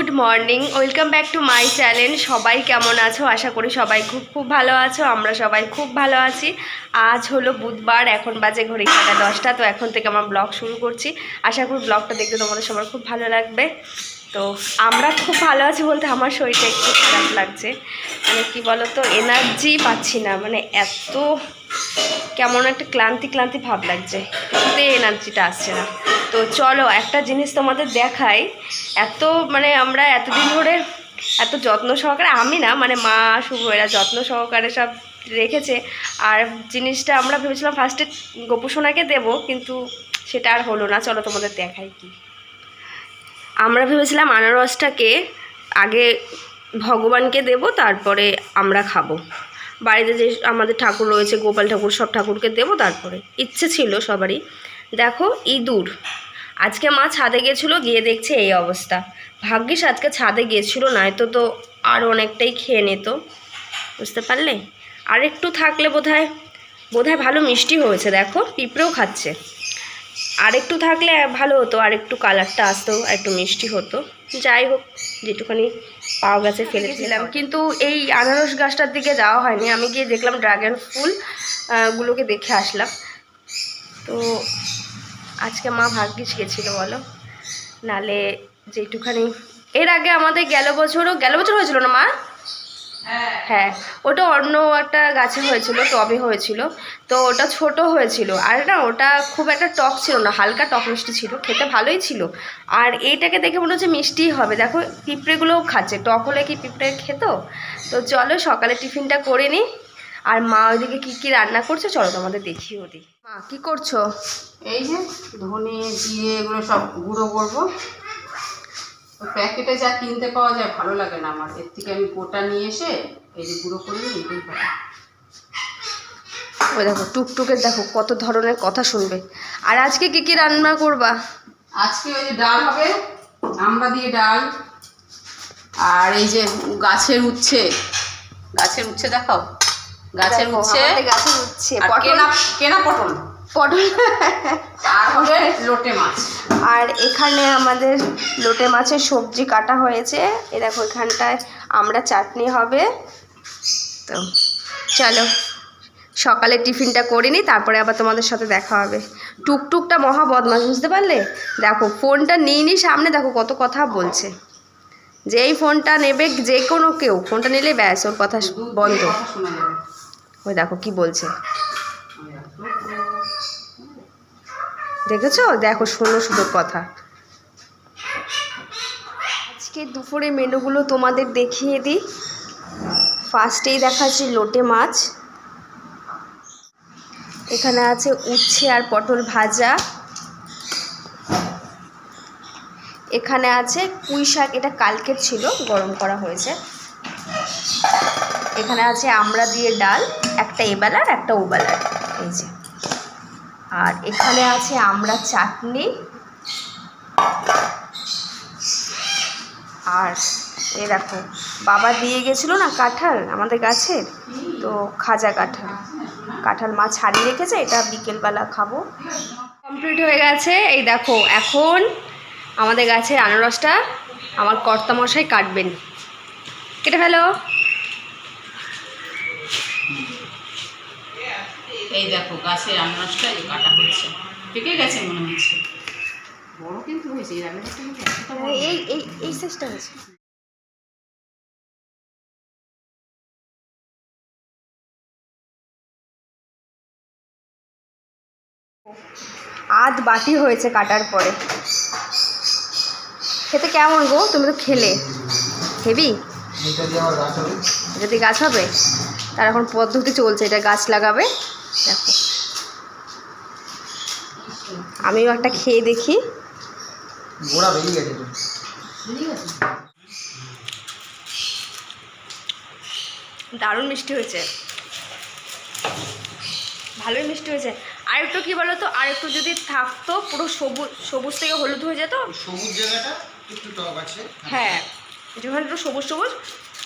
Good morning, welcome back to my channel. সবাই কেমন আছো? আশা করি সবাই খুব খুব ভালো আছো, আমরা সবাই খুব ভালো আছি। আজ হলো বুধবার, এখন বাজে ঘড়ি কাটা দশটা, তো এখন থেকে আমার ব্লগ শুরু করছি। আশা করি ব্লগটা দেখতে তোমাদের সবার খুব ভালো লাগবে। তো আমরা খুব ভালো আছি বলতে আমার শরীরটা একটু খারাপ লাগছে। মানে কি বলো তো এনার্জি পাচ্ছি না মানে এত কেমন একটা ক্লান্তি ক্লান্তি ভাব লাগছে। এনার্জিটা আসছে না। তো চলো একটা জিনিস তোমাদের দেখাই। এত মানে আমরা এতদিন ধরে এত যত্ন সহকারে, আমি না মানে মা শুভ এরা যত্ন সহকারে সব রেখেছে। আর জিনিসটা আমরা ভেবেছিলাম ফার্স্টে গোপুসোনাকে দেবো, কিন্তু সেটা আর হলো না। চলো তোমাদের দেখাই কি। আমরা ভেবেছিলাম আনারসটাকে আগে ভগবানকে দেব, তারপরে আমরা খাব। বাড়িতে যে আমাদের ঠাকুর রয়েছে, গোপাল ঠাকুর, সব ঠাকুরকে দেবো, তারপরে। ইচ্ছে ছিল সবারই। দেখো ইঁদুর। আজকে মা ছাদে গেছিল, গিয়ে দেখছে এই অবস্থা। ভাগ্যিস আজকে ছাদে গেছিল, নয়তো তো আর অনেকটাই খেয়ে নিত। বুঝতে পারলে? আর একটু থাকলে বোধহয় বোধহয় ভালো মিষ্টি হয়েছে, দেখো, পিঁপড়েও খাচ্ছে। আর একটু থাকলে ভালো হতো, আর একটু কালারটা আসতো, আর একটু মিষ্টি হতো। যাই হোক যেটুখানি পাওয়া গেছে ফেলেছিলাম কিন্তু এই আনারস গাছটার দিকে যাওয়া হয়নি। আমি গিয়ে দেখলাম ড্রাগন ফুল গুলোকে দেখে আসলাম। তো আজকে মা ভাগ্যিস গেছিল, বলো। নালে যেটুখানি এর আগে আমাদের গেল বছরও গেল বছর হয়েছিল না, মা? হ্যাঁ ওটা অন্য একটা গাছে হয়েছিল, টবে হয়েছিল। তো ওটা ছোট হয়েছিল। আর না, ওটা খুব একটা টক ছিল না, হালকা টক মিষ্টি ছিল, খেতে ভালোই ছিল। আর এইটাকে দেখে মনে হচ্ছে মিষ্টিই হবে। দেখো, পিঁপড়েগুলোও খাচ্ছে। টক হলে কি পিঁপড়ে খেত? তো চলো সকালে টিফিনটা করে নিই আর মা ওইদিকে কী কী রান্না করছে? চলো তোমাদের দেখিও দিই। মা কী করছ? এই যে ধনে জিরে এগুলো সব গুঁড়ো করব। প্যাকেটে যা কিনতে পাওয়া যায় ভালো লাগে না আমার। এর থেকে আমি গোটা নিয়ে এসে এই যে গুঁড়ো করে নিই ওই দেখো টুকটুকের দেখো কত ধরনের কথা শুনবে। আর আজকে কী কী রান্না করবা? আজকে ওই যে ডাল হবে আমরা দিয়ে ডাল। আর এই যে গাছের উচ্ছে গাছের উচ্ছে দেখাও। গাছের উচ্ছে গাছের উচ্ছে পটল। কেনা পটল। পটল। আর হবে লোটে মাছ। আর এখানে আমাদের লোটে মাছের সবজি কাটা হয়েছে। এ দেখো এখানটায় আমরা চাটনি হবে। তো চলো সকালে টিফিনটা করে নিই তারপরে আবার তোমাদের সাথে দেখা হবে। টুকটুকটা মহা বদমাস বুঝতে পারলে? দেখো ফোনটা নিয়ে নি সামনে দেখো কত কথা বলছে। যেই ফোনটা নেবে যে কোনো কেউ ফোনটা নিলে ব্যাস ওর কথা বন্ধ। ওই দেখো কি বলছে। দেখেছ? দেখো, শোনো শুধু কথা। আজকে দুপুরে মেনুগুলো তোমাদের দেখিয়ে দিই। ফার্স্টেই দেখাচ্ছি লোটে মাছ। এখানে আছে উচ্ছে আর পটল ভাজা। এখানে আছে পুঁই শাক, এটা কালকের ছিল, গরম করা হয়েছে। এখানে আছে আমড়া দিয়ে ডাল। একটা এবেলার একটা ওবেলার এই যে। আর এখানে আছে আমরা চাটনি। আর এ দেখো, বাবা দিয়ে গেছিল না কাঁঠাল আমাদের গাছের? তো খাজা কাঁঠাল। কাঁঠাল মা ছাড়িয়ে রেখেছে, এটা বিকেলবেলা খাব। কমপ্লিট হয়ে গেছে। এই দেখো, এখন আমাদের গাছের আনারসটা আমার কর্তামশাই কাটবেন। কেটে ফেলো। এই দেখো গাছের আনারসটা এই কাটা হচ্ছে পেকে গেছে মনে হচ্ছে। বড় কিন্তু হয়েছে এর আগে এই এই এই সাইজটা হয়েছে। আধ বাটি হয়েছে কাটার পরে। খেতে কেমন গো? তুমি তো খেলে। হেবি? যদি গাছ হবে তার এখন পদ্ধতি চলছে এটা গাছ লাগাবে। দেখো। আমিও একটা খেয়ে দেখি। দারুণ মিষ্টি হয়েছে। ভালোই মিষ্টি হয়েছে। আর একটু কী বলো তো আর একটু যদি থাকতো পুরো সবুজ সবুজ থেকে হলুদ হয়ে যেত। সবুজ জায়গাটা একটু টক আছে। হ্যাঁ যেখানে একটু সবুজ সবুজ।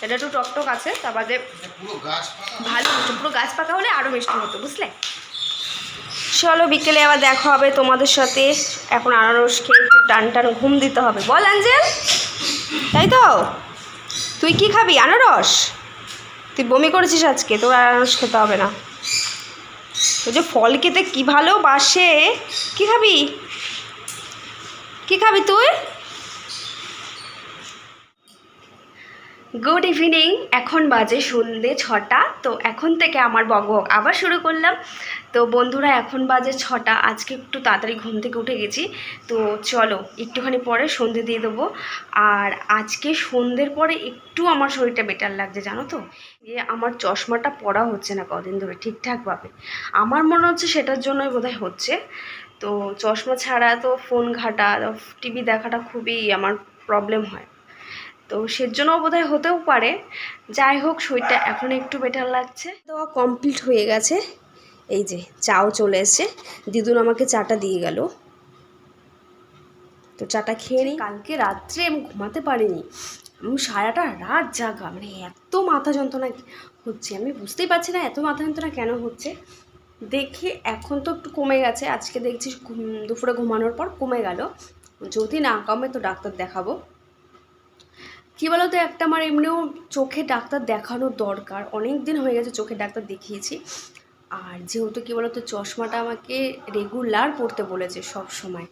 এটা একটু টক টক আছে তার বাদে ভালো মিষ্টি পুরো গাছ পাকা হলে আরও মিষ্টি হতো বুঝলে? চলো বিকেলে আবার দেখা হবে তোমাদের সাথে। এখন আনারস খেয়ে একটু টান টান ঘুম দিতে হবে। বল অ্যাঞ্জেল। তাই তো? তুই কি খাবি? আনারস? তুই বমি করেছিস আজকে তোর আনারস খেতে হবে না। তো যে ফল খেতে কি ভালোবাসে। কি খাবি? কি খাবি তুই? গুড ইভিনিং এখন বাজে সন্ধে ছটা। তো এখন থেকে আমার বক বক আবার শুরু করলাম। তো বন্ধুরা, এখন বাজে ছটা। আজকে একটু তাড়াতাড়ি ঘুম থেকে উঠে গেছি। তো চলো, একটুখানি পরে সন্ধে দিয়ে দেবো। আর আজকে সন্ধ্যের পরে একটু আমার শরীরটা বেটার লাগছে, জানো তো? যে আমার চশমাটা পড়া হচ্ছে না কদিন ধরে ঠিকঠাকভাবে আমার মনে হচ্ছে সেটার জন্যই বোধহয় হচ্ছে। তো চশমা ছাড়া তো ফোন ঘাটা টিভি দেখাটা খুবই আমার প্রবলেম হয়। তো সেজন্য বোধহয় হতেও পারে। যাই হোক শরীরটা এখন একটু বেটার লাগছে। দেওয়া কমপ্লিট হয়ে গেছে। এই যে চাও চলে এসছে। দিদুন আমাকে চাটা দিয়ে গেল। তো চাটা খেয়ে নিই। কালকে রাত্রে আমি ঘুমাতে পারিনি। আমি সারাটা রাত জাগা মানে এত মাথা যন্ত্রণা হচ্ছে। আমি বুঝতেই পারছি না এত মাথা যন্ত্রণা কেন হচ্ছে। দেখি এখন তো একটু কমে গেছে। আজকে দেখছি দুপুরে ঘুমানোর পর কমে গেল। যদি না কমে তো ডাক্তার দেখাবো। কী বলো তো একটা আমার এমনিও চোখে ডাক্তার দেখানোর দরকার। অনেক দিন হয়ে গেছে চোখে ডাক্তার দেখিয়েছি। আর যেহেতু কী বলো তো চশমাটা আমাকে রেগুলার পড়তে বলেছে সব সময়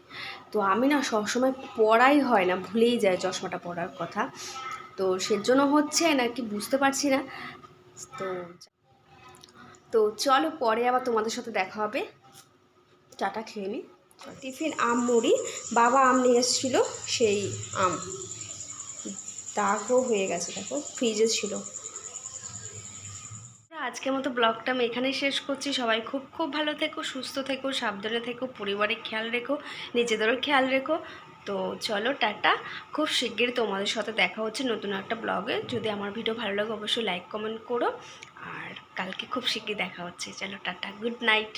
তো আমি না সব সময় পড়াই হয় না, ভুলেই যায় চশমাটা পড়ার কথা। তো সেজন্য হচ্ছে নাকি বুঝতে পারছি না। তো তো চলো পরে আবার তোমাদের সাথে দেখা হবে। চাটা খেয়ে নিই টিফিন আম মুড়ি, বাবা আম নিয়ে এসেছিল, সেই আম। দাগও হয়ে গেছে, দেখো ফ্রিজে ছিল। আজকের মতো ব্লগটা আমি এখানেই শেষ করছি। সবাই খুব খুব ভালো থেকো, সুস্থ থেকো, সাবধানে থেকো, পরিবারের খেয়াল রেখো, নিজেদেরও খেয়াল রেখো। তো চলো, টাটা। খুব শিগগিরই তোমাদের সাথে দেখা হচ্ছে নতুন একটা ব্লগে যদি আমার ভিডিও ভালো লাগে, অবশ্যই লাইক কমেন্ট করো। আর কালকে খুব শিগগির দেখা হচ্ছে। চলো, টাটা। Good night